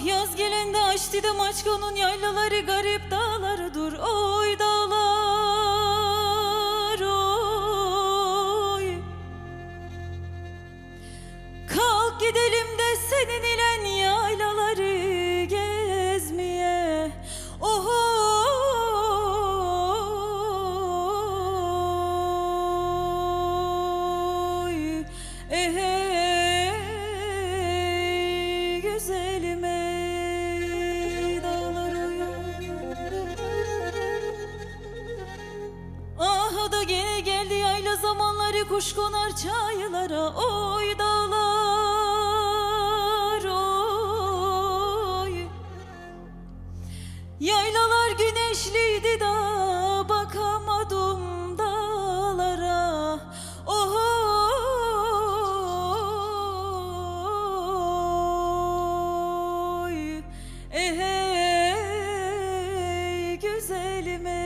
Ah yaz gelende açtı da maçkonun yaylaları garip dağları dur. Oy dağlar oy. Kalk gidelim de senin ile Oy kuş çaylara oy dağlar oy Yaylalar güneşliydi da bakamadım dağlara oh, oy ey güzelim ey.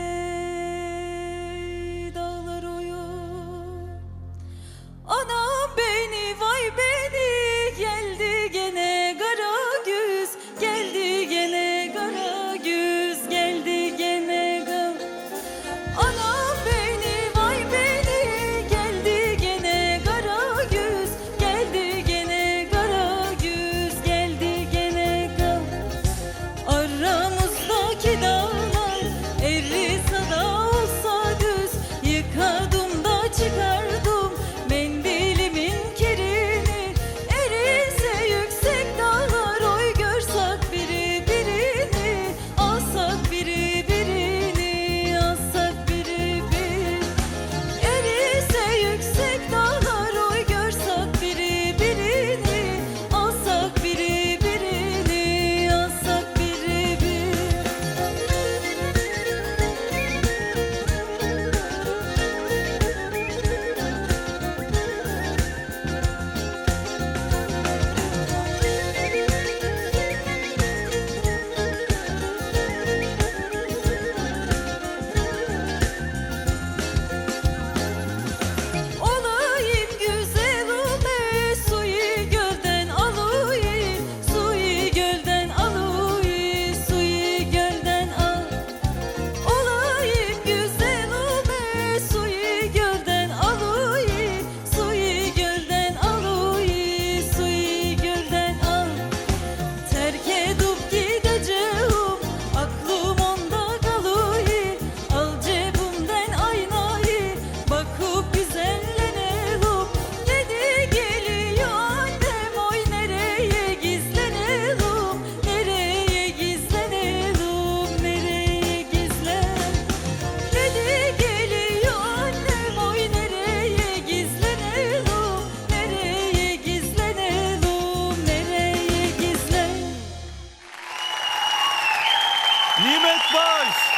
applause.